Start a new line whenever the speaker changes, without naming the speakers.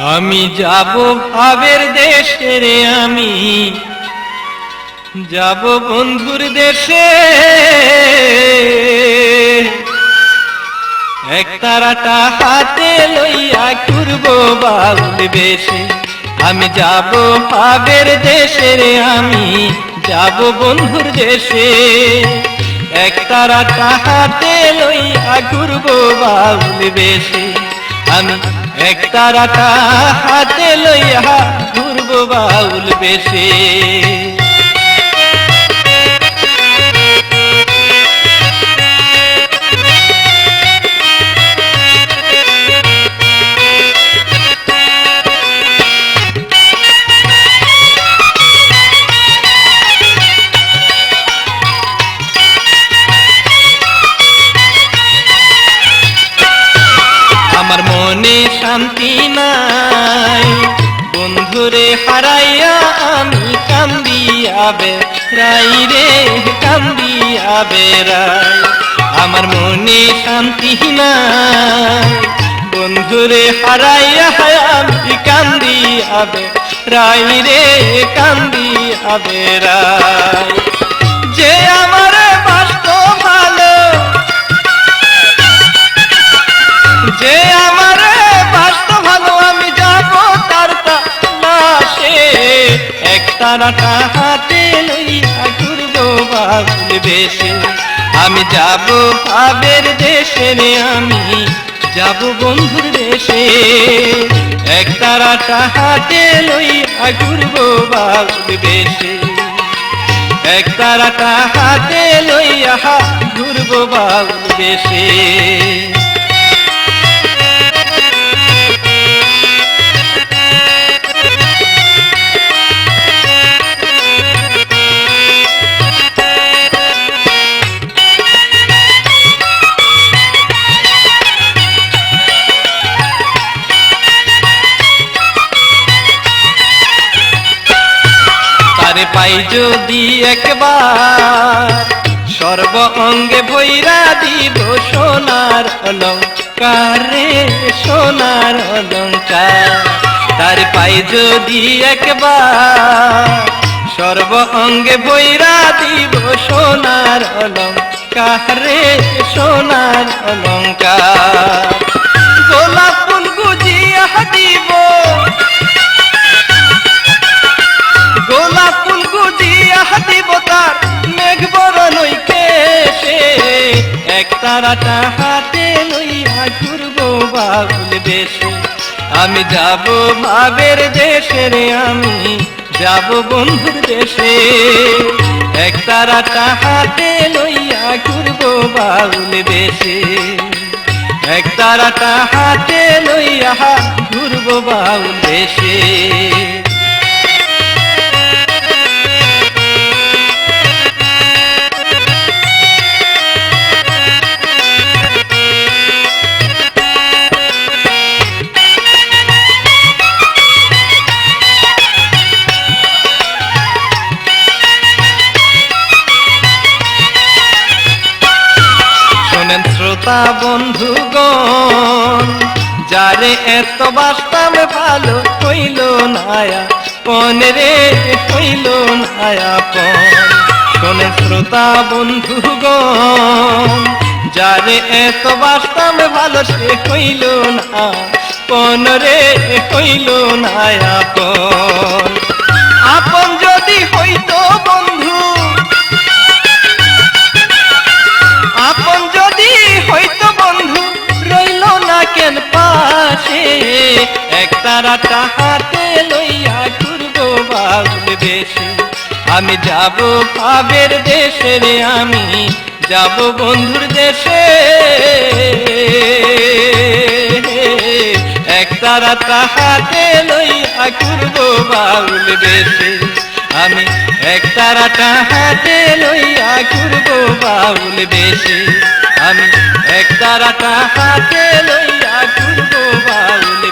আমি যাব ভাবের দেশে রে আমি। যাব বন্ধুর দেশে। এক তারাটা হাতে লইয়া ঘুরব বাউল বেশে। আমি যাব ভাবের দেশে রে আমি, যাব বন্ধুর দেশে। এক তারাটা হাতে লইয়া ঘুরব বাউল বেশে। আমি এক তারাটা হাতে লইয়া ঘুরব বাউল বেশে। শান্তি নাই। বন্ধুরে হারাইয়া আমি কান্দিয়া বেড়াই রে, কান্দিয়া বেড়াই। আমার মনে শান্তি নাই। বন্ধুরে হারাইয়া আমি কান্দিয়া বেড়াই রে, কান্দিয়া বেড়াই। এক তারাটা হাতে লইয়া ঘুরব বাবুল বেশে আমি যাব ভাবের দেশে রে আমি, যাব বন্ধুর দেশে। এক তারাটা হাতে লইয়া ঘুরব বাবুল বেশে এক তারাটা হাতে লইয়া ঘুরব বাবুল বেশে তারে পাই যদি একবার সর্ব অঙ্গে ভৈরা দিব সোনার অলঙ্কার রে সোনার অলঙ্কার। তারে পাই যদি একবার সর্ব অঙ্গে ভৈরা দিব সোনার অলঙ্কার সোনার অলঙ্কার। এক তারাটা হাতে লইয়া ঘুরব বাবুল দেশে আমি যাব ভাবের দেশে রে আমি, যাব বন্ধুর দেশে। এক তারাটা হাতে লইয়া ঘুরব বাবুল দেশে এক তারাটা হাতে লইয়া ঘুরব বাউল দেশে শ্রোতা বন্ধুগণ, যারে এত বাস্তাম ভালো হইল নায়া পন রে হইল নায়া পন শ্রোতা বন্ধুগণ, যারে এত বাস্তাম ভালো সে হইল না পন রে হইল নায়া পন আপন যদি হইতো এক তারাটা হাতে লইয়া ঘুরব বাবুল দেশে। আমি যাব ভাবের দেশে রে, আমি যাব বন্ধুর দেশে। এক তারাটা হাতে লইয়া ঘুরব বাউল দেশে। আমি এক তারাটা হাতে লইয়া ঘুরব বাউল দেশে। আমি এক তারাটা হাতে লইয়া ঘুরব বাউল